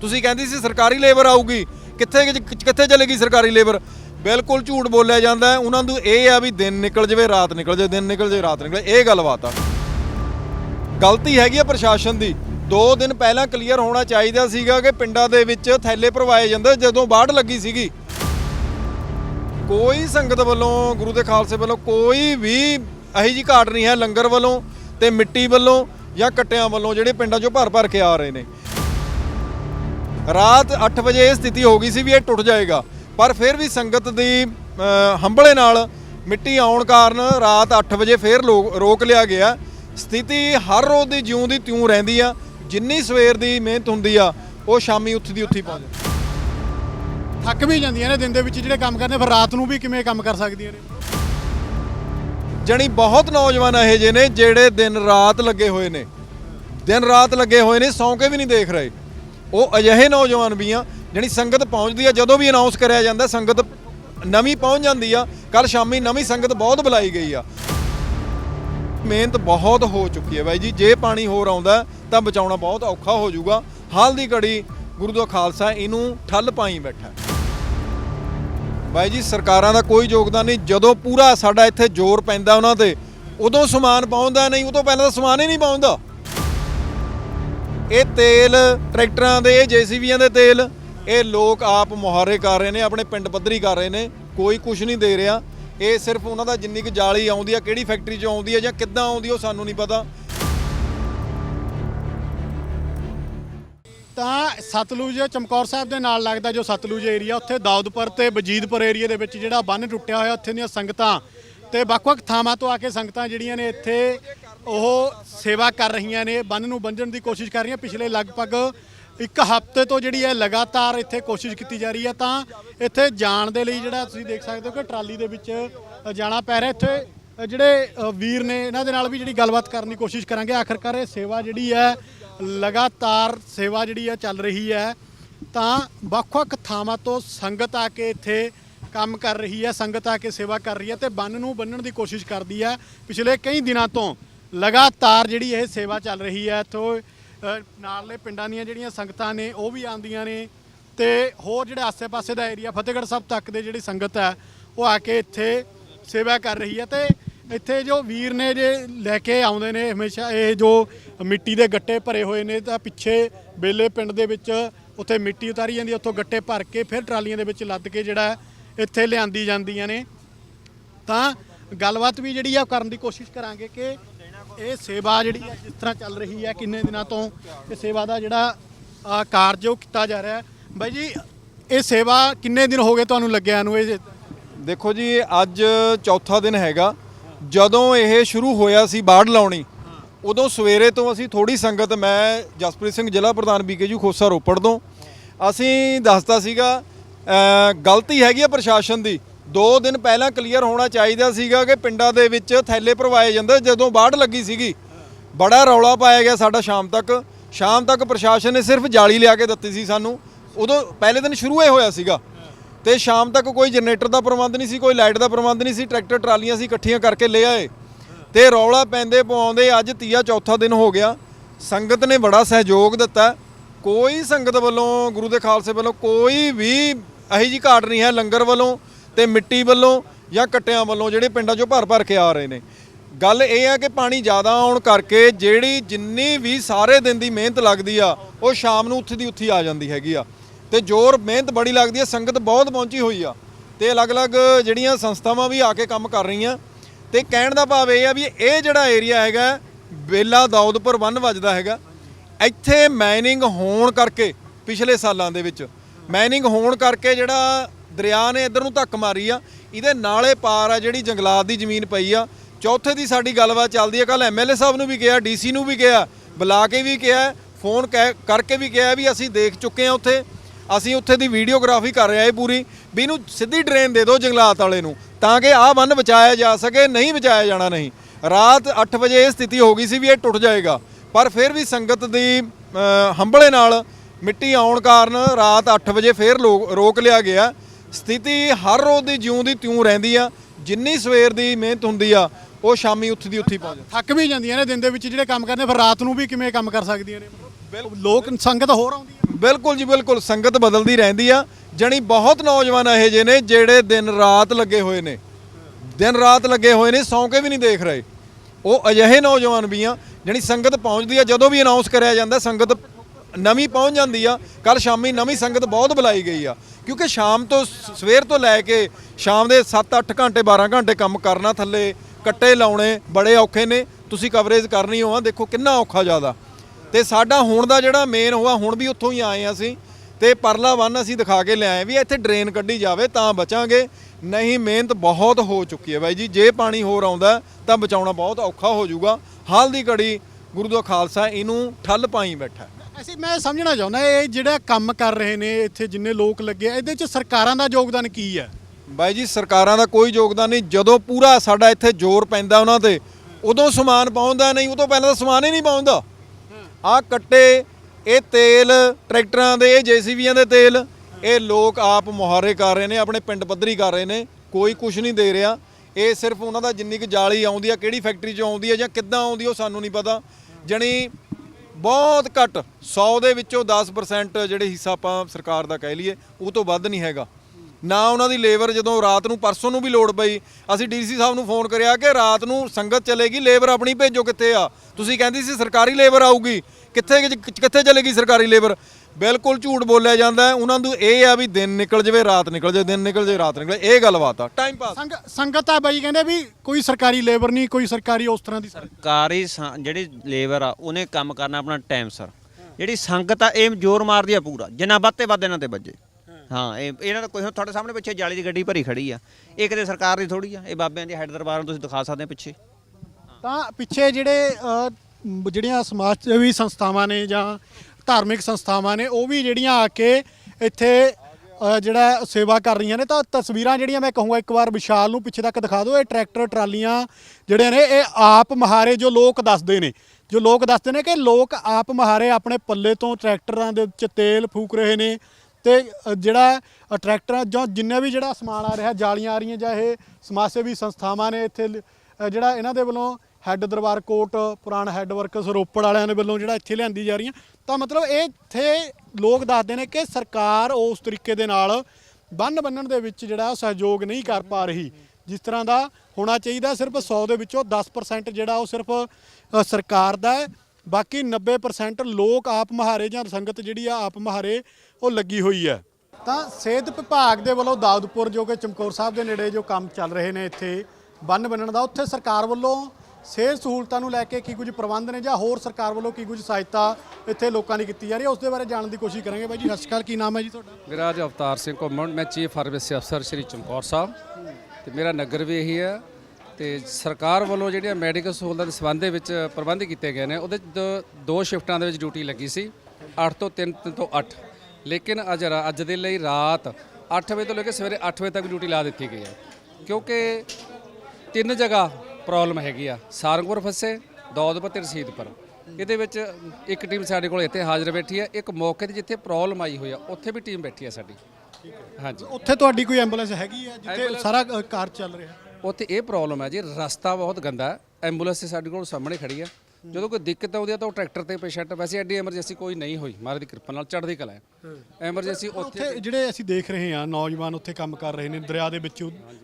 ਤੁਸੀਂ ਕਹਿੰਦੀ ਸੀ ਸਰਕਾਰੀ ਲੇਬਰ ਆਊਗੀ। ਕਿੱਥੇ ਕਿੱਥੇ ਚਲੇਗੀ ਸਰਕਾਰੀ ਲੇਬਰ? ਬਿਲਕੁਲ ਝੂਠ ਬੋਲਿਆ ਜਾਂਦਾ ਹੈ। ਉਹਨਾਂ ਨੂੰ ਇਹ ਆ ਵੀ ਦਿਨ ਨਿਕਲ ਜਾਵੇ, ਰਾਤ ਨਿਕਲ ਜਾਵੇ, ਦਿਨ ਨਿਕਲ ਜਾਵੇ, ਰਾਤ ਨਿਕਲ ਜਾਵੇ। ਇਹ ਗੱਲਬਾਤ ਆ। ਗਲਤੀ ਹੈਗੀ ਆ ਪ੍ਰਸ਼ਾਸਨ ਦੀ। 2 ਦਿਨ ਪਹਿਲਾਂ ਕਲੀਅਰ ਹੋਣਾ ਚਾਹੀਦਾ ਸੀਗਾ ਕਿ ਪਿੰਡਾਂ ਦੇ ਵਿੱਚ ਥੈਲੇ ਭਰਵਾਏ ਜਾਂਦੇ ਜਦੋਂ ਬਾੜ ਲੱਗੀ ਸੀਗੀ। ਕੋਈ ਸੰਗਤ ਵੱਲੋਂ, ਗੁਰੂ ਦੇ ਖਾਲਸੇ ਵੱਲੋਂ ਕੋਈ ਵੀ ਇਹੀ ਜੀ ਘਾਟ ਨਹੀਂ ਹੈ। ਲੰਗਰ ਵੱਲੋਂ ਤੇ ਮਿੱਟੀ ਵੱਲੋਂ ਜਾਂ ਕੱਟਿਆਂ ਵੱਲੋਂ ਜਿਹੜੇ ਪਿੰਡਾਂ 'ਚੋਂ ਭਰ ਭਰ ਕੇ ਆ ਰਹੇ ਨੇ। ਰਾਤ 8 ਵਜੇ ਇਹ ਸਥਿਤੀ ਹੋ ਗਈ ਸੀ ਵੀ ਇਹ ਟੁੱਟ ਜਾਏਗਾ। ਪਰ ਫਿਰ ਵੀ ਸੰਗਤ ਦੀ ਹੰਬਲੇ ਨਾਲ ਮਿੱਟੀ ਆਉਣ ਕਾਰਨ ਰਾਤ 8 ਵਜੇ ਫਿਰ ਰੋਕ ਲਿਆ ਗਿਆ। ਸਥਿਤੀ ਹਰ ਰੋਜ਼ ਦੀ ਜਿਉਂ ਦੀ ਤਿਉਂ ਰਹਿੰਦੀ ਆ। ਜਿੰਨੀ ਸਵੇਰ ਦੀ ਮਿਹਨਤ ਹੁੰਦੀ ਆ ਉਹ ਸ਼ਾਮੀ ਉੱਥੇ ਦੀ ਉੱਥੇ ਪਹੁੰਚ ਜਾਂਦੀ ਥੱਕ ਵੀ ਜਾਂਦੀਆਂ ਨੇ ਦਿਨ ਦੇ ਵਿੱਚ ਜਿਹੜੇ ਕੰਮ ਕਰਨੇ ਫਿਰ ਰਾਤ ਨੂੰ ਵੀ ਕਿਵੇਂ ਕੰਮ ਕਰ ਸਕਦੀਆਂ ਨੇ? ਜਣੀ ਬਹੁਤ ਨੌਜਵਾਨ ਇਹੋ ਜਿਹੇ ਨੇ ਜਿਹੜੇ ਦਿਨ ਰਾਤ ਲੱਗੇ ਹੋਏ ਨੇ। ਦਿਨ ਰਾਤ ਲੱਗੇ ਹੋਏ ਨੇ ਸੌਂ ਕੇ ਵੀ ਨਹੀਂ ਦੇਖ ਰਹੇ। ਉਹ ਅਜਿਹੇ ਨੌਜਵਾਨ ਵੀ ਆ ਜਣੀ ਸੰਗਤ ਪਹੁੰਚਦੀ ਆ, ਜਦੋਂ ਵੀ ਅਨਾਉਂਸ ਕਰਿਆ ਜਾਂਦਾ, ਸੰਗਤ ਨਵੀਂ ਪਹੁੰਚ ਜਾਂਦੀ ਆ। ਕੱਲ ਸ਼ਾਮੀ ਨਵੀਂ ਸੰਗਤ ਬਹੁਤ ਬੁਲਾਈ ਗਈ ਆ। ਮਿਹਨਤ ਬਹੁਤ ਹੋ ਚੁੱਕੀ ਹੈ ਬਾਈ ਜੀ। ਜੇ ਪਾਣੀ ਹੋਰ ਆਉਂਦਾ, ਤਾਂ ਬਚਾਉਣਾ ਬਹੁਤ ਔਖਾ ਹੋ ਜਾਊਗਾ। ਹਾਲ ਦੀ ਘੜੀ ਗੁਰੂ ਦਾ ਖਾਲਸਾ ਇਹਨੂੰ ਠੱਲ ਪਾਈ ਬੈਠਾ। ਬਾਈ ਜੀ, ਸਰਕਾਰਾਂ ਦਾ ਕੋਈ ਯੋਗਦਾਨ ਨਹੀਂ। ਜਦੋਂ ਪੂਰਾ ਸਾਡਾ ਇੱਥੇ ਜ਼ੋਰ ਪੈਂਦਾ ਉਹਨਾਂ ਤੇ, ਉਦੋਂ ਸਮਾਨ ਪਹੁੰਚਦਾ ਨਹੀਂ ਉਹ ਤੋਂ ਪਹਿਲਾਂ ਤਾਂ ਸਮਾਨ ਹੀ ਨਹੀਂ ਪਹੁੰਚਦਾ ਇਹ ਤੇਲ, ਟਰੈਕਟਰਾਂ ਦੇ ਇਹ ਜੀਸੀਬੀਆਂ ਦੇ ਤੇਲ, ਇਹ ਲੋਕ ਆਪ ਮੁਹਾਰੇ ਕਰ ਰਹੇ ਨੇ, ਆਪਣੇ ਪਿੰਡ ਪੱਧਰੀ ਕਰ ਰਹੇ ਨੇ, ਕੋਈ ਕੁਝ ਨਹੀਂ ਦੇ ਰਿਹਾ। ਇਹ ਸਿਰਫ ਉਹਨਾਂ ਦਾ ਜਿੰਨੀ ਕੁ ਜਾਲੀ ਆਉਂਦੀ ਆ, ਕਿਹੜੀ ਫੈਕਟਰੀ 'ਚੋਂ ਆਉਂਦੀ ਆ ਜਾਂ ਕਿੱਦਾਂ ਆਉਂਦੀ ਉਹ ਸਾਨੂੰ ਨਹੀਂ ਪਤਾ। ਤਾਂ ਸਤਲੁਜ ਚਮਕੌਰ ਸਾਹਿਬ ਦੇ ਨਾਲ ਲੱਗਦਾ ਜੋ ਸਤਲੁਜ ਏਰੀਆ, ਉੱਥੇ ਦਾਊਦਪੁਰ ਤੇ ਬਜੀਦਪੁਰ ਏਰੀਆ ਦੇ ਵਿੱਚ ਜਿਹੜਾ ਬੰਨ ਟੁੱਟਿਆ ਹੋਇਆ, ਉੱਥੇ ਦੀਆਂ ਸੰਗਤਾਂ ਤੇ ਵੱਖ-ਵੱਖ ਥਾਵਾਂ ਤੋਂ ਆ ਕੇ ਸੰਗਤਾਂ ਜਿਹੜੀਆਂ ਨੇ ਇੱਥੇ ਉਹ ਸੇਵਾ ਕਰ ਰਹੀਆਂ ਨੇ, ਬੰਨ ਨੂੰ ਬੰਨਣ ਦੀ ਕੋਸ਼ਿਸ਼ ਕਰ ਰਹੀਆਂ। ਪਿਛਲੇ ਲਗਭਗ ਇੱਕ ਹਫ਼ਤੇ ਤੋਂ ਜਿਹੜੀ ਹੈ ਲਗਾਤਾਰ ਇੱਥੇ ਕੋਸ਼ਿਸ਼ ਕੀਤੀ ਜਾ ਰਹੀ ਹੈ, ਤਾਂ ਇੱਥੇ ਜਾਣ ਦੇ ਲਈ ਜਿਹੜਾ ਤੁਸੀਂ ਦੇਖ ਸਕਦੇ ਹੋ ਕਿ ਟਰਾਲੀ ਦੇ ਵਿੱਚ ਜਾਣਾ ਪੈ ਰਿਹਾ। ਇੱਥੇ ਜਿਹੜੇ ਵੀਰ ਨੇ, ਇਹਨਾਂ ਦੇ ਨਾਲ ਵੀ ਜਿਹੜੀ ਗੱਲਬਾਤ ਕਰਨ ਦੀ ਕੋਸ਼ਿਸ਼ ਕਰਾਂਗੇ। ਆਖਰਕਾਰ ਇਹ ਸੇਵਾ ਜਿਹੜੀ ਹੈ, ਲਗਾਤਾਰ ਸੇਵਾ ਜਿਹੜੀ ਹੈ, ਚੱਲ ਰਹੀ ਹੈ। ਤਾਂ ਵੱਖ-ਵੱਖ ਥਾਵਾਂ ਤੋਂ ਸੰਗਤ ਆ ਕੇ ਇੱਥੇ ਕੰਮ ਕਰ ਰਹੀ ਹੈ, ਸੰਗਤ ਆ ਕੇ ਸੇਵਾ ਕਰ ਰਹੀ ਹੈ ਤੇ ਬੰਨ ਨੂੰ ਬੰਨਣ ਦੀ ਕੋਸ਼ਿਸ਼ ਕਰਦੀ ਹੈ। ਪਿਛਲੇ ਕਈ ਦਿਨਾਂ ਤੋਂ ਲਗਾਤਾਰ ਜਿਹੜੀ ਇਹ ਸੇਵਾ ਚੱਲ ਰਹੀ ਹੈ ਇੱਥੋਂ ਅ, ਨਾਲਲੇ ਪਿੰਡਾਂ ਦੀਆਂ ਜਿਹੜੀਆਂ ਸੰਗਤਾਂ ਨੇ ਉਹ ਵੀ ਆਉਂਦੀਆਂ ਨੇ ਤੇ ਹੋਰ ਜਿਹੜੇ ਆਸੇ-ਪਾਸੇ ਦਾ ਏਰੀਆ ਫਤਿਹਗੜ੍ਹ ਸਾਹਿਬ ਤੱਕ ਦੇ ਜਿਹੜੀ ਸੰਗਤ ਹੈ ਉਹ ਆ ਕੇ ਇੱਥੇ ਸੇਵਾ ਕਰ ਰਹੀ ਹੈ ਤੇ ਇੱਥੇ ਜੋ ਵੀਰ ਨੇ ਜੇ ਲੈ ਕੇ ਆਉਂਦੇ ਨੇ ਹਮੇਸ਼ਾ ਇਹ ਜੋ ਮਿੱਟੀ ਦੇ ਗੱਟੇ ਭਰੇ ਹੋਏ ਨੇ ਤਾਂ ਪਿੱਛੇ ਬੇਲੇ ਪਿੰਡ ਦੇ ਵਿੱਚ ਉੱਥੇ ਮਿੱਟੀ ਉਤਾਰੀ ਜਾਂਦੀ ਹੈ, ਉੱਥੋਂ ਗੱਟੇ ਭਰ ਕੇ ਫਿਰ ਟਰਾਲੀਆਂ ਦੇ ਵਿੱਚ ਲੱਦ ਕੇ ਜਿਹੜਾ ਇੱਥੇ ਲਿਆਂਦੀ ਜਾਂਦੀਆਂ ਨੇ। ਤਾਂ ਗੱਲਬਾਤ ਵੀ ਜਿਹੜੀ ਆ ਉਹ ਕਰਨ ਦੀ ਕੋਸ਼ਿਸ਼ ਕਰਾਂਗੇ ਕਿ ਇਹ ਸੇਵਾ ਜਿਹੜੀ ਹੈ ਜਿਸ ਤਰ੍ਹਾਂ ਚੱਲ ਰਹੀ ਹੈ ਕਿੰਨੇ ਦਿਨਾਂ ਤੋਂ ਇਹ ਸੇਵਾ ਦਾ ਜਿਹੜਾ ਅ, ਕਾਰਜ ਉਹ ਕੀਤਾ ਜਾ ਰਿਹਾ। ਹੈ ਬਾਈ ਜੀ ਇਹ ਸੇਵਾ ਕਿੰਨੇ ਦਿਨ ਹੋ ਗਏ ਤੁਹਾਨੂੰ ਲੱਗਿਆ ਨੂੰ ਇਹ ਦੇਖੋ ਜੀ ਅੱਜ ਚੌਥਾ ਦਿਨ ਹੈਗਾ। ਜਦੋਂ ਇਹ ਸ਼ੁਰੂ ਹੋਇਆ ਸੀ ਬਾੜ ਲਾਉਣੀ ਉਦੋਂ ਸਵੇਰੇ ਤੋਂ ਅਸੀਂ ਥੋੜੀ ਸੰਗਤ ਮੈਂ ਜਸਪ੍ਰੀਤ ਸਿੰਘ ਜ਼ਿਲ੍ਹਾ ਪ੍ਰਧਾਨ ਬੀਕੇਯੂ ਖੋਸਾ ਰੋਪੜ ਤੋਂ ਅਸੀਂ ਦੱਸਦਾ ਸੀਗਾ ਅ, ਗਲਤੀ ਹੈਗੀ ਆ ਪ੍ਰਸ਼ਾਸਨ ਦੀ। 2 ਦਿਨ ਪਹਿਲਾਂ ਕਲੀਅਰ ਹੋਣਾ ਚਾਹੀਦਾ ਸੀਗਾ ਕਿ ਪਿੰਡਾਂ ਦੇ ਵਿੱਚ ਥੈਲੇ ਭਰਵਾਏ ਜਾਂਦੇ ਜਦੋਂ ਬਾੜ ਲੱਗੀ ਸੀਗੀ, ਬੜਾ ਰੌਲਾ ਪਾਇਆ ਗਿਆ ਸਾਡਾ ਸ਼ਾਮ ਤੱਕ। ਸ਼ਾਮ ਤੱਕ ਪ੍ਰਸ਼ਾਸਨ ਨੇ ਸਿਰਫ ਜਾਲੀ ਲਿਆ ਕੇ ਦਿੱਤੀ ਸੀ ਸਾਨੂੰ। ਉਦੋਂ ਪਹਿਲੇ ਦਿਨ ਸ਼ੁਰੂ ਹੀ ਹੋਇਆ ਸੀਗਾ। ਤੇ ਸ਼ਾਮ ਤੱਕ ਕੋਈ ਜਨਰੇਟਰ ਦਾ ਪ੍ਰਬੰਧ ਨਹੀਂ ਸੀ, ਕੋਈ ਲਾਈਟ ਦਾ ਪ੍ਰਬੰਧ ਨਹੀਂ ਸੀ, ਟਰੈਕਟਰ, ਟਰਾਲੀਆਂ ਸੀ ਇਕੱਠੀਆਂ ਕਰਕੇ ਲੈ ਆਏ। ਤੇ ਰੌਲਾ ਪੈਂਦੇ ਪਵਾਉਂਦੇ ਅੱਜ ਤੀਆ ਚੌਥਾ ਦਿਨ ਹੋ ਗਿਆ। ਸੰਗਤ ਨੇ ਬੜਾ ਸਹਿਯੋਗ ਦਿੱਤਾ। ਕੋਈ ਸੰਗਤ ਵੱਲੋਂ, ਗੁਰੂ ਦੇ ਖਾਲਸੇ ਵੱਲੋਂ ਕੋਈ ਵੀ ਇਹੀ ਜੀ ਘਾਟ ਨਹੀਂ ਹੈ। ਲੰਗਰ ਵੱਲੋਂ ਤੇ ਮਿੱਟੀ ਵੱਲੋਂ ਜਾਂ ਕੱਟਿਆਂ ਵੱਲੋਂ ਜਿਹੜੇ ਪਿੰਡਾਂ 'ਚੋਂ ਭਰ ਭਰ ਕੇ ਆ ਰਹੇ ਨੇ। ਗੱਲ ਇਹ ਆ ਕਿ ਪਾਣੀ ਜ਼ਿਆਦਾ ਆਉਣ ਕਰਕੇ ਜਿਹੜੀ ਜਿੰਨੀ ਵੀ ਸਾਰੇ ਦਿਨ ਦੀ ਮਿਹਨਤ ਲੱਗਦੀ ਆ, ਉਹ ਸ਼ਾਮ ਨੂੰ ਉੱਥੇ ਦੀ ਉੱਥੇ ਆ ਜਾਂਦੀ ਹੈਗੀ ਆ। ਤੇ ਜ਼ੋਰ ਮਿਹਨਤ ਬੜੀ ਲੱਗਦੀ ਆ, ਸੰਗਤ ਬਹੁਤ ਪਹੁੰਚੀ ਹੋਈ ਆ। ਤੇ ਅਲੱਗ-ਅਲੱਗ ਜਿਹੜੀਆਂ ਸੰਸਥਾਵਾਂ ਵੀ ਆ ਕੇ ਕੰਮ ਕਰ ਰਹੀਆਂ। ਤੇ ਕਹਿਣ ਦਾ ਭਾਵ ਇਹ ਆ ਵੀ ਇਹ ਜਿਹੜਾ ਏਰੀਆ ਹੈਗਾ, ਬੇਲਾ ਦੌਦਪੁਰ ਵੰਨ ਵੱਜਦਾ ਹੈਗਾ। ਇੱਥੇ ਮਾਈਨਿੰਗ ਹੋਣ ਕਰਕੇ ਪਿਛਲੇ ਸਾਲਾਂ ਦੇ ਵਿੱਚ ਮਾਈਨਿੰਗ ਹੋਣ ਕਰਕੇ ਜਿਹੜਾ ਦਰਿਆ ਨੇ ਇੱਧਰ ਨੂੰ ਧੱਕ ਮਾਰੀ ਆ। ਇਹਦੇ ਨਾਲੇ ਪਾਰ ਆ ਜਿਹੜੀ ਜੰਗਲਾਤ ਦੀ ਜ਼ਮੀਨ ਪਈ ਆ। ਚੌਥੇ ਦੀ ਸਾਡੀ ਗੱਲਬਾਤ ਚੱਲਦੀ ਹੈ ਕੱਲ ਐਮਐਲਏ ਸਾਹਿਬ ਨੂੰ ਵੀ ਕਿਹਾ ਡੀਸੀ ਨੂੰ ਵੀ ਕਿਹਾ ਬੁਲਾ ਕੇ ਵੀ ਕਿਹਾ ਫੋਨ ਕਹਿ- ਕਰਕੇ ਵੀ ਕਿਹਾ ਵੀ ਅਸੀਂ ਦੇਖ ਚੁੱਕੇ ਹਾਂ ਉੱਥੇ। ਅਸੀਂ ਉੱਥੇ ਦੀ ਵੀਡੀਓਗ੍ਰਾਫੀ ਕਰ ਰਹੇ ਹਾਂ ਇਹ ਪੂਰੀ। ਵੀ ਇਹਨੂੰ ਸਿੱਧੀ ਡਰੇਨ ਦੇ ਦਿਓ ਜੰਗਲਾਤ ਵਾਲੇ ਨੂੰ ਤਾਂ ਕਿ ਆਹ ਬੰਨ ਬਚਾਇਆ ਜਾ ਸਕੇ ਨਹੀਂ ਬਚਾਇਆ ਜਾਣਾ ਨਹੀਂ। ਰਾਤ 8 ਵਜੇ ਇਹ ਸਥਿਤੀ ਹੋ ਗਈ ਸੀ ਵੀ ਇਹ ਟੁੱਟ ਜਾਏਗਾ। ਪਰ ਫਿਰ ਵੀ ਸੰਗਤ ਦੀ ਅ, ਹੰਬਲੇ ਨਾਲ ਮਿੱਟੀ ਆਉਣ ਕਾਰਨ ਰਾਤ 8 ਵਜੇ ਫਿਰ ਲੋਕ ਰੋਕ ਲਿਆ ਗਿਆ। ਸਥਿਤੀ ਹਰ ਰੋਜ਼ ਦੀ ਜਿਉਂ ਦੀ ਤਿਉਂ ਰਹਿੰਦੀ ਆ ਜਿੰਨੀ ਸਵੇਰ ਦੀ ਮਿਹਨਤ ਹੁੰਦੀ ਆ ਉਹ ਸ਼ਾਮੀ ਉੱਥੇ ਦੀ ਉੱਥੇ ਪਹੁੰਚ ਜਾਂਦੀ। ਥੱਕ ਵੀ ਜਾਂਦੀਆਂ ਨੇ ਦਿਨ ਦੇ ਵਿੱਚ ਜਿਹੜੇ ਕੰਮ ਕਰਨੇ ਫਿਰ ਰਾਤ ਨੂੰ ਵੀ ਕਿਵੇਂ ਕੰਮ ਕਰ ਸਕਦੀਆਂ ਨੇ? ਲੋਕ ਸੰਗਤ ਹੋਰ ਆਉਂਦੀ ਹੈ ਬਿਲਕੁਲ ਜੀ ਬਿਲਕੁਲ ਸੰਗਤ ਬਦਲਦੀ ਰਹਿੰਦੀ ਆ। ਜਣੀ ਬਹੁਤ ਨੌਜਵਾਨ ਇਹੋ ਜਿਹੇ ਨੇ ਜਿਹੜੇ ਦਿਨ ਰਾਤ ਲੱਗੇ ਹੋਏ ਨੇ। ਦਿਨ ਰਾਤ ਲੱਗੇ ਹੋਏ ਨੇ ਸੌਂ ਕੇ ਵੀ ਨਹੀਂ ਦੇਖ ਰਹੇ। ਉਹ ਅਜਿਹੇ ਨੌਜਵਾਨ ਵੀ ਆ ਜਣੀ ਸੰਗਤ ਪਹੁੰਚਦੀ ਆ ਜਦੋਂ ਵੀ ਅਨਾਉਂਸ ਕਰਿਆ ਜਾਂਦਾ ਸੰਗਤ ਨਵੀਂ ਪਹੁੰਚ ਜਾਂਦੀ ਆ ਕੱਲ ਸ਼ਾਮੀ ਨਵੀਂ ਸੰਗਤ ਬਹੁਤ ਬੁਲਾਈ ਗਈ ਆ। ਕਿਉਂਕਿ ਸ਼ਾਮ ਤੋਂ ਸਵੇਰ ਤੋਂ ਲੈ ਕੇ ਸ਼ਾਮ ਦੇ 7-8 ਘੰਟੇ 12 ਘੰਟੇ ਕੰਮ ਕਰਨਾ ਥੱਲੇ, ਕੱਟੇ ਲਾਉਣੇ ਬੜੇ ਔਖੇ ਨੇ, ਤੁਸੀਂ ਕਵਰੇਜ ਕਰਨੀ ਹੋਆ, ਦੇਖੋ ਕਿੰਨਾ ਔਖਾ ਜ਼ਿਆਦਾ। ਤੇ ਸਾਡਾ ਹੁਣ ਦਾ ਜਿਹੜਾ ਮੇਨ ਹੋਆ, ਹੁਣ ਵੀ ਉੱਥੋਂ ਹੀ ਆਏ ਹਾਂ ਅਸੀਂ, ਤੇ ਪਰਲਾ ਵਨ ਅਸੀਂ ਦਿਖਾ ਕੇ ਲਿਆਏ ਵੀ ਇੱਥੇ ਡਰੇਨ ਕੱਢੀ ਜਾਵੇ ਤਾਂ ਬਚਾਂਗੇ, ਨਹੀਂ ਮਿਹਨਤ ਬਹੁਤ ਹੋ ਚੁੱਕੀ ਹੈ ਬਾਈ ਜੀ, ਜੇ ਪਾਣੀ ਹੋਰ ਆਉਂਦਾ ਤਾਂ ਬਚਾਉਣਾ ਬਹੁਤ ਔਖਾ ਹੋ ਜਾਊਗਾ। ਹਾਲ ਦੀ ਘੜੀ ਗੁਰੂ ਦਾ ਖਾਲਸਾ, ਇਹਨੂੰ ਠੱਲ ਪਾਈ ਬੈਠਾ। ਅਸੀਂ ਮੈਂ ਸਮਝਣਾ ਚਾਹੁੰਦਾ ਇਹ ਜਿਹੜਾ ਕੰਮ ਕਰ ਰਹੇ ਨੇ ਇੱਥੇ ਜਿੰਨੇ ਲੋਕ ਲੱਗੇ ਆ, ਇਹਦੇ 'ਚ ਸਰਕਾਰਾਂ ਦਾ ਯੋਗਦਾਨ ਕੀ ਹੈ? ਬਾਈ ਜੀ ਸਰਕਾਰਾਂ ਦਾ ਕੋਈ ਯੋਗਦਾਨ ਨਹੀਂ। ਜਦੋਂ ਪੂਰਾ ਸਾਡਾ ਇੱਥੇ ਜ਼ੋਰ ਪੈਂਦਾ ਉਹਨਾਂ ਤੇ ਉਦੋਂ ਸਮਾਨ ਪਹੁੰਚਦਾ ਨਹੀਂ ਉਦੋਂ ਪਹਿਲਾਂ ਤਾਂ ਸਮਾਨ ਹੀ ਨਹੀਂ ਪਹੁੰਚਦਾ ਆਹ ਕੱਟੇ ਇਹ ਤੇਲ ਟਰੈਕਟਰਾਂ ਦੇ ਇਹ ਜੀਸੀਬੀਆਂ ਦੇ ਤੇਲ ਇਹ ਲੋਕ ਆਪ ਮੁਹਾਰੇ ਕਰ ਰਹੇ ਨੇ ਆਪਣੇ ਪਿੰਡ ਪੱਧਰੀ ਕਰ ਰਹੇ ਨੇ ਕੋਈ ਕੁਝ ਨਹੀਂ ਦੇ ਰਿਹਾ। ਇਹ ਸਿਰਫ ਉਹਨਾਂ ਦਾ ਜਿੰਨੀ ਕੁ ਜਾਲੀ ਆਉਂਦੀ ਆ ਕਿਹੜੀ ਫੈਕਟਰੀ 'ਚੋਂ ਆਉਂਦੀ ਆ ਜਾਂ ਕਿੱਦਾਂ ਆਉਂਦੀ ਆ, ਉਹ ਸਾਨੂੰ ਨਹੀਂ ਪਤਾ। ਜਣੀ ਬਹੁਤ ਘੱਟ 100 ਦੇ ਵਿੱਚੋਂ 10% ਜਿਹੜੇ ਹਿੱਸਾ ਆਪਾਂ ਸਰਕਾਰ ਦਾ ਕਹਿ ਲਈਏ, ਉਹ ਤੋਂ ਵੱਧ ਨਹੀਂ ਹੈਗਾ। ਨਾ ਉਹਨਾਂ ਦੀ ਲੇਬਰ ਜਦੋਂ ਰਾਤ ਨੂੰ ਪਰਸੋਂ ਨੂੰ ਵੀ ਲੋੜ ਪਈ ਅਸੀਂ ਡੀਸੀ ਸਾਹਿਬ ਨੂੰ ਫੋਨ ਕਰਿਆ ਕਿ ਰਾਤ ਨੂੰ ਸੰਗਤ ਚਲੇਗੀ ਲੇਬਰ ਆਪਣੀ ਭੇਜੋ ਕਿੱਥੇ ਆ? ਤੁਸੀਂ ਕਹਿੰਦੀ ਸੀ ਸਰਕਾਰੀ ਲੇਬਰ ਆਊਗੀ। ਕਿੱਥੇ ਕਿੱਥੇ ਚਲੇਗੀ ਸਰਕਾਰੀ ਲੇਬਰ? ਬਿਲਕੁਲ ਝੂਠ ਬੋਲਿਆ ਜਾਂਦਾ ਉਹਨਾਂ ਨੂੰ ਇਹ ਆ ਵੀ ਦਿਨ ਨਿਕਲ ਜਾਵੇ ਰਾਤ ਨਿਕਲ ਜਾਵੇ ਦਿਨ ਨਿਕਲ ਜਾਵੇ ਰਾਤ ਨਿਕਲੇ ਇਹ ਗੱਲਬਾਤ ਆ। ਟਾਈਮ ਪਾਸ ਸੰਗ ਸੰਗਤ ਆ ਬਾਈ ਕਹਿੰਦੇ ਵੀ ਕੋਈ ਸਰਕਾਰੀ ਲੇਬਰ ਨਹੀਂ ਕੋਈ ਸਰਕਾਰੀ ਉਸ ਤਰ੍ਹਾਂ ਦੀ ਸਰ ਸਰਕਾਰੀ ਸੰ- ਜਿਹੜੀ ਲੇਬਰ ਆ ਉਹਨੇ ਕੰਮ ਕਰਨਾ ਆਪਣਾ ਟਾਈਮ ਸਰ ਜਿਹੜੀ ਸੰਗਤ ਆ ਇਹ ਜ਼ੋਰ ਮਾਰਦੀ ਆ ਪੂਰਾ। ਜਿੰਨਾ ਵੱਧ ਤੇ ਵੱਧ ਇਹਨਾਂ ਤੇ ਵੱਜੇ। ਹਾਂ ਇਹ ਇਹਨਾਂ ਦਾ ਕੋਈ ਹੁਣ ਤੁਹਾਡੇ ਸਾਹਮਣੇ ਪਿੱਛੇ ਜਾਲੀ ਦੀ ਗੱਡੀ ਭਰੀ ਖੜੀ ਆ। ਇਹ ਕਿਤੇ ਸਰਕਾਰ ਦੀ ਥੋੜੀ ਆ ਇਹ ਬਾਬਿਆਂ ਦੀ ਹੈਡ ਦਰਬਾਰ ਨੂੰ ਤੁਸੀਂ ਦਿਖਾ ਸਕਦੇ ਆ ਪਿੱਛੇ। ਤਾਂ ਪਿੱਛੇ ਜਿਹੜੇ ਅ, ਜਿਹੜੀਆਂ ਸਮਾਜ ਸੇਵੀ ਸੰਸਥਾਵਾਂ ਨੇ ਜਾਂ ਧਾਰਮਿਕ ਸੰਸਥਾਵਾਂ ਨੇ ਉਹ ਵੀ ਜਿਹੜੀਆਂ ਆ ਕੇ ਇੱਥੇ ਅ, ਜਿਹੜਾ ਸੇਵਾ ਕਰ ਰਹੀਆਂ ਨੇ ਤਾਂ ਤਸਵੀਰਾਂ ਜਿਹੜੀਆਂ ਮੈਂ ਕਹੂੰਗਾ ਇੱਕ ਵਾਰ ਵਿਸ਼ਾਲ ਨੂੰ ਪਿੱਛੇ ਤੱਕ ਦਿਖਾ ਦਿਓ ਇਹ ਟਰੈਕਟਰ ਟਰਾਲੀਆਂ ਜਿਹੜੇ ਨੇ ਇਹ ਆਪ ਮਹਾਰੇ ਜੋ ਲੋਕ ਦੱਸਦੇ ਨੇ ਜੋ ਲੋਕ ਦੱਸਦੇ ਨੇ ਕਿ ਲੋਕ ਆਪ ਮਹਾਰੇ ਆਪਣੇ ਪੱਲੇ ਤੋਂ ਟਰੈਕਟਰਾਂ ਦੇ ਵਿੱਚ ਤੇਲ ਫੂਕ ਰਹੇ ਨੇ ਤੇ ਜਿਹੜਾ ਟਰੈਕਟਰਾਂ ਜਾਂ ਜਿੰਨੇ ਵੀ ਜਿਹੜਾ ਸਮਾਨ ਆ ਰਿਹਾ, ਜਾਲੀਆਂ ਆ ਰਹੀਆਂ ਜਾਂ ਇਹ ਸਮਾਜ ਸੇਵੀ ਸੰਸਥਾਵਾਂ ਨੇ ਇੱਥੇ ਜਿਹੜਾ ਇਹਨਾਂ ਦੇ ਵੱਲੋਂ ਹੈੱਡ ਦਰਬਾਰ ਕੋਟ, ਪੁਰਾਣਾ ਹੈੱਡ ਵਰਕਸ ਰੋਪੜ ਵਾਲਿਆਂ ਦੇ ਵੱਲੋਂ ਜਿਹੜਾ ਇੱਥੇ ਲਿਆਂਦੀ ਜਾ ਰਹੀਆਂ। ਤਾਂ ਮਤਲਬ ਇਹ ਇੱਥੇ ਲੋਕ ਦੱਸਦੇ ਨੇ ਕਿ ਸਰਕਾਰ ਉਸ ਤਰੀਕੇ ਦੇ ਨਾਲ ਬੰਨ ਬੰਨਣ ਦੇ ਵਿੱਚ ਜਿਹੜਾ ਸਹਿਯੋਗ ਨਹੀਂ ਕਰ ਪਾ ਰਹੀ। ਜਿਸ ਤਰ੍ਹਾਂ ਦਾ ਹੋਣਾ ਚਾਹੀਦਾ ਸਿਰਫ 100 ਦੇ ਵਿੱਚੋਂ 10% ਜਿਹੜਾ ਉਹ ਸਿਰਫ ਸਰਕਾਰ ਦਾ ਹੈ। ਬਾਕੀ 90% ਲੋਕ ਆਪ ਮਹਾਰੇ ਜਾਂ ਸੰਗਤ ਜਿਹੜੀ ਆ ਆਪ ਮਹਾਰੇ ਉਹ ਲੱਗੀ ਹੋਈ ਹੈ। ਤਾਂ ਸਿਹਤ ਵਿਭਾਗ ਦੇ ਵੱਲੋਂ ਦਾਊਦਪੁਰ ਜੋ ਕਿ ਚਮਕੌਰ ਸਾਹਿਬ ਦੇ ਨੇੜੇ ਜੋ ਕੰਮ ਚੱਲ ਰਹੇ ਨੇ ਇੱਥੇ ਬੰਨ ਬੰਨਣ ਦਾ ਉੱਥੇ ਸਰਕਾਰ ਵੱਲੋਂ ਸਿਹਤ ਸਹੂਲਤਾਂ ਨੂੰ ਲੈ ਕੇ ਕੀ ਕੁਝ ਪ੍ਰਬੰਧ ਨੇ ਜਾਂ ਹੋਰ ਸਰਕਾਰ ਵੱਲੋਂ ਕੀ ਕੁਝ ਸਹਾਇਤਾ ਇੱਥੇ ਲੋਕਾਂ ਦੀ ਕੀਤੀ ਜਾ ਰਹੀ ਹੈ ਉਸ ਦੇ ਬਾਰੇ ਜਾਣਨ ਦੀ ਕੋਸ਼ਿਸ਼ ਕਰਾਂਗੇ ਬਾਈ ਜੀ। ਸਤਿ ਸ਼੍ਰੀ ਅਕਾਲ ਕੀ ਨਾਮ ਹੈ ਜੀ ਤੁਹਾਡਾ? ਮੇਰਾ ਅੱਜ ਅਵਤਾਰ ਸਿੰਘ ਘੁੰਮਣ ਮੈਂ ਚੀਫ ਫਾਰਮੇਸੀ ਅਫਸਰ ਸ਼੍ਰੀ ਚਮਕੌਰ ਸਾਹਿਬ। ਤੇ ਮੇਰਾ ਨਗਰ ਵੀ ਇਹੀ ਹੈ। ਤੇ ਸਰਕਾਰ ਵੱਲੋਂ ਜਿਹੜੀਆਂ ਮੈਡੀਕਲ ਸਹੂਲਤਾਂ ਦੇ ਸੰਬੰਧ ਦੇ ਵਿੱਚ ਪ੍ਰਬੰਧ ਕੀਤੇ ਗਏ ਨੇ ਉਹਦੇ 'ਚ ਦੋ- ਦੋ ਸ਼ਿਫਟਾਂ ਦੇ ਵਿੱਚ ਡਿਊਟੀ ਲੱਗੀ ਸੀ 8 ਤੋਂ 3 ਤੋਂ 8 ਲੇਕਿਨ ਅੱਜ ਰਾ- ਅੱਜ ਦੇ ਲਈ ਰਾਤ 8 ਵਜੇ ਤੋਂ ਲੈ ਕੇ ਸਵੇਰੇ 8 ਵਜੇ ਤੱਕ ਡਿਊਟੀ ਲਾ ਦਿੱਤੀ ਗਈ ਹੈ। ਕਿਉਂਕਿ ਤਿੰਨ ਜਗ੍ਹਾ ਪ੍ਰੋਬਲਮ ਹੈਗੀ ਆ ਸਾਰੰਗਪੁਰ ਫਸੇ ਦੌਦਪੁਰ ਤੇ ਰਸੀਦਪੁਰ। ਇਹਦੇ ਵਿੱਚ ਇੱਕ ਟੀਮ ਸਾਡੇ ਕੋਲ ਇੱਥੇ ਹਾਜ਼ਰ ਬੈਠੀ ਹੈ ਇੱਕ ਮੌਕੇ ਤੇ ਜਿੱਥੇ ਪ੍ਰੋਬਲਮ ਆਈ ਹੋਈ ਆ ਉੱਥੇ ਵੀ ਟੀਮ ਬੈਠੀ ਹੈ ਸਾਡੀ। ਹਾਂਜੀ। ਉੱਥੇ ਤੁਹਾਡੀ ਕੋਈ ਐਂਬੂਲੈਂਸ ਹੈਗੀ ਹੈ ਜਿੱਥੇ ਸਾਰਾ ਅ, ਕਾਰ ਚੱਲ ਰਿਹਾ? ਉੱਥੇ ਇਹ ਪ੍ਰੋਬਲਮ ਹੈ ਜੀ ਰਸਤਾ ਬਹੁਤ ਗੰਦਾ ਹੈ। ਐਂਬੂਲੈਂਸ ਸਾਡੇ ਕੋਲ ਸਾਹਮਣੇ ਖੜੀ ਹੈ। ਜਦੋਂ ਕੋਈ ਦਿੱਕਤ ਆਉਂਦੀ ਹੈ ਤਾਂ ਉਹ ਟਰੈਕਟਰ ਤੇ ਪੇਸ਼ੈਂਟ ਵੈਸੇ ਐਡੀ ਐਮਰਜੈਂਸੀ ਕੋਈ ਨਹੀਂ ਹੋਈ। ਮਹਾਰਾਜ ਦੀ ਕਿਰਪਾ ਨਾਲ ਚੜ੍ਹਦੀ ਕਲਾ ਹੈ। ਐਮਰਜੈਂਸੀ ਉੱਥੇ ਉੱਥੇ ਜਿਹੜੇ ਅਸੀਂ ਦੇਖ ਰਹੇ ਹਾਂ ਨੌਜਵਾਨ ਉੱਥੇ ਕੰਮ ਕਰ ਰਹੇ ਨੇ ਦਰਿਆ ਦੇ ਵਿੱਚ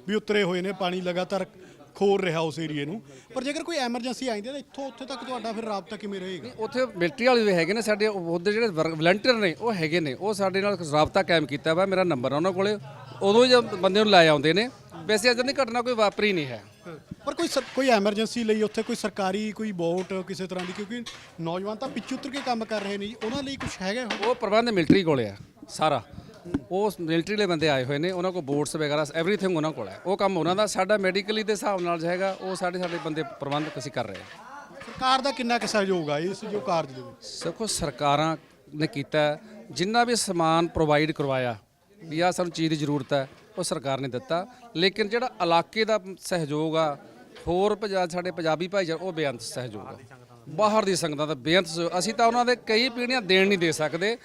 ਵੀ ਉਤਰੇ ਹੋਏ ਨੇ ਪਾਣੀ ਲਗਾਤਾਰ ਖੋਰ ਰਿਹਾ ਉਸ ਏਰੀਏ ਨੂੰ। ਪਰ ਜੇਕਰ ਕੋਈ ਐਮਰਜੈਂਸੀ ਆਉਂਦੀ ਹੈ ਤਾਂ ਇੱਥੋਂ ਉੱਥੇ ਤੱਕ ਤੁਹਾਡਾ ਫਿਰ ਰਾਬਤਾ ਕਿਵੇਂ ਰਹੇਗਾ? ਉੱਥੇ ਮਿਲਟਰੀ ਵਾਲੇ ਵੀ ਹੈਗੇ ਨੇ ਸਾਡੇ ਉਹਦੇ ਜਿਹੜੇ ਵਲੰਟੀਅਰ ਨੇ ਉਹ ਹੈਗੇ ਨੇ। ਉਹ ਸਾਡੇ ਨਾਲ ਰਾਬਤਾ ਕਾਇਮ ਕੀਤਾ ਵਾ ਮੇਰਾ ਨੰਬਰ ਆ ਉਹਨਾਂ ਕੋਲੇ। ਉਦੋਂ ਜਦ ਬੰਦੇ ਨੂੰ ਲੈ ਆਉਂਦੇ ਨੇ। ਵੈਸੇ ਅਜੇ ਦੀ ਘਟਨਾ ਕੋਈ ਵਾਪਰੀ ਨਹੀਂ ਹੈ। ਪਰ ਕੋਈ ਸਰ- ਕੋਈ ਐਮਰਜੈਂਸੀ ਲਈ ਉੱਥੇ ਕੋਈ ਸਰਕਾਰੀ ਕੋਈ ਬੋਟ ਕਿਸੇ ਤਰ੍ਹਾਂ ਦੀ ਕਿਉਂਕਿ ਨੌਜਵਾਨ ਤਾਂ ਪਿੱਛੇ ਉਤਰ ਕੇ ਕੰਮ ਕਰ ਰਹੇ ਨੇ ਜੀ ਉਹਨਾਂ ਲਈ ਕੁਝ ਹੈਗਾ ਉਹ? ਉਹ ਪ੍ਰਬੰਧ ਮਿਲਟਰੀ ਕੋਲੇ ਆ ਸਾਰਾ। ਉਹ ਮਿਲਟਰੀ ਦੇ ਬੰਦੇ ਆਏ ਹੋਏ ਨੇ ਉਹਨਾਂ ਕੋਲ ਬੋਟਸ ਵਗੈਰਾ ਐਵਰੀਥਿੰਗ ਉਹਨਾਂ ਕੋਲ ਹੈ। ਉਹ ਕੰਮ ਉਹਨਾਂ ਦਾ ਸਾਡਾ ਮੈਡੀਕਲੀ ਦੇ ਹਿਸਾਬ ਨਾਲ ਹੈਗਾ ਉਹ ਸਾਡੇ ਸਾਡੇ ਬੰਦੇ ਪ੍ਰਬੰਧ ਅਸੀਂ ਕਰ ਰਹੇ ਹਾਂ। ਸਰਕਾਰ ਦਾ ਕਿੰਨਾ ਕੁ ਸਹਿਯੋਗ ਆ ਇਸ ਜੋ ਕਾਰਜ ਦੇ ਵਿੱਚ? ਸਖੋ ਸਰਕਾਰਾਂ ਨੇ ਕੀਤਾ ਹੈ, ਜਿੰਨਾ ਵੀ ਸਮਾਨ ਪ੍ਰੋਵਾਈਡ ਕਰਵਾਇਆ ਵੀ ਆ ਸਾਨੂੰ ਚੀਜ਼ ਦੀ ਜ਼ਰੂਰਤ ਹੈ ਉਹ ਸਰਕਾਰ ਨੇ ਦਿੱਤਾ। ਲੇਕਿਨ ਜਿਹੜਾ ਇਲਾਕੇ ਦਾ ਸਹਿਯੋਗ ਆ, ਹੋਰ ਪੰਜਾ, ਸਾਡੇ ਪੰਜਾਬੀ ਭਾਈਚਾਰਾ, ਉਹ ਬੇਅੰਤ ਸਹਿਯੋਗ ਆ। ਬਾਹਰ ਦੀ ਸੰਗਤਾਂ ਦਾ ਬੇਅੰਤ ਸਹਿਯੋਗ। ਅਸੀਂ ਤਾਂ ਉਹਨਾਂ ਦੇ ਕਈ ਪੀੜ੍ਹੀਆਂ ਦੇਣ ਨਹੀਂ ਦੇ ਸਕਦੇ।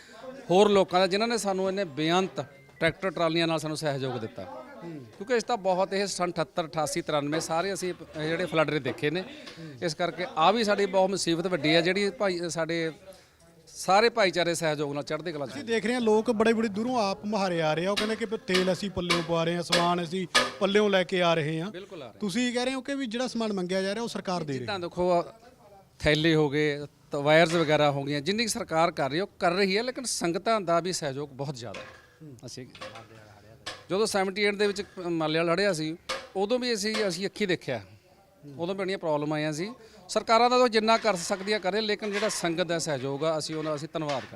ਹੋਰ ਲੋਕਾਂ ਦਾ, ਜਿਨ੍ਹਾਂ ਨੇ ਸਾਨੂੰ ਇਹਨੇ ਬੇਅੰਤ ਟਰੈਕਟਰ, ਟਰਾਲੀਆਂ ਨਾਲ ਸਾਨੂੰ ਸਹਿਯੋਗ ਦਿੱਤਾ। ਕਿਉਂਕਿ ਇਸ ਤਾਂ ਬਹੁਤ, ਇਹ ਸੰਨ 78 88 93 ਸਾਰੇ ਅਸੀਂ ਜਿਹੜੇ ਫਲੱਡ ਦੇ ਦੇਖੇ ਨੇ। ਇਸ ਕਰਕੇ ਆ ਵੀ ਸਾਡੀ ਬਹੁਤ ਮੁਸੀਬਤ ਵੱਡੀ ਹੈ ਜਿਹੜੀ ਭਾਈ, ਸਾਡੇ ਸਾਰੇ ਭਾਈਚਾਰੇ ਸਹਿਯੋਗ ਨਾਲ ਚੜ੍ਹਦੀ ਕਲਾ ਚ ਅਸੀਂ ਦੇਖ ਰਹੇ ਹਾਂ ਲੋਕ ਬੜੇ ਬੜੇ ਦੂਰੋਂ ਆਪ ਮੁਹਾਰੇ ਆ ਰਹੇ ਆ। ਉਹ ਕਹਿੰਦੇ ਕਿ ਵੀ ਤੇਲ ਅਸੀਂ ਪੱਲਿਓਂ ਪਵਾ ਰਹੇ ਹਾਂ ਸਮਾਨ ਅਸੀਂ ਪੱਲਿਓਂ ਲੈ ਕੇ ਆ ਰਹੇ ਹਾਂ। ਬਿਲਕੁਲ ਆ ਰਹੇ। ਤੁਸੀਂ ਕਹਿ ਰਹੇ ਹੋ ਕਿ ਵੀ ਜਿਹੜਾ ਸਮਾਨ ਮੰਗਿਆ ਜਾ ਰਿਹਾ ਉਹ ਸਰਕਾਰ ਦੇ ਰਹੀ। ਹੈ ਜਿੱਦਾਂ ਦੇਖੋ ਥੈਲੇ ਹੋ ਗਏ ਤਾਂ ਵਾਇਰਸ ਵਗੈਰਾ ਹੋ ਗਈਆਂ ਜਿੰਨੀ ਕੁ ਸਰਕਾਰ ਕਰ ਰਹੀ ਹੈ ਉਹ ਕਰ ਰਹੀ ਹੈ ਲੇਕਿਨ ਸੰਗਤਾਂ ਦਾ ਵੀ ਸਹਿਯੋਗ ਬਹੁਤ ਜ਼ਿਆਦਾ ਹੈ। ਅਸੀਂ ਜਦੋਂ 78 ਦੇ ਵਿੱਚ ਮਾਲਿਆ ਲੜਿਆ ਸੀ ਉਦੋਂ ਵੀ ਅਸੀਂ ਅਸੀਂ ਅੱਖੀ ਦੇਖਿਆ। ਉਦੋਂ ਵੀ ਬੜੀਆਂ ਪ੍ਰੋਬਲਮ ਆਈਆਂ ਸੀ। ਸਰਕਾਰਾਂ ਦਾ ਤਾਂ ਜਿੰਨਾ ਕਰ ਸਕਦੀਆਂ ਕਰੇ, ਲੇਕਿਨ ਜਿਹੜਾ ਸੰਗਤ ਦਾ ਸਹਿਯੋਗ ਆ, ਅਸੀਂ ਉਹਨਾਂ ਅਸੀਂ ਧੰਨਵਾਦ ਕਰਦੇ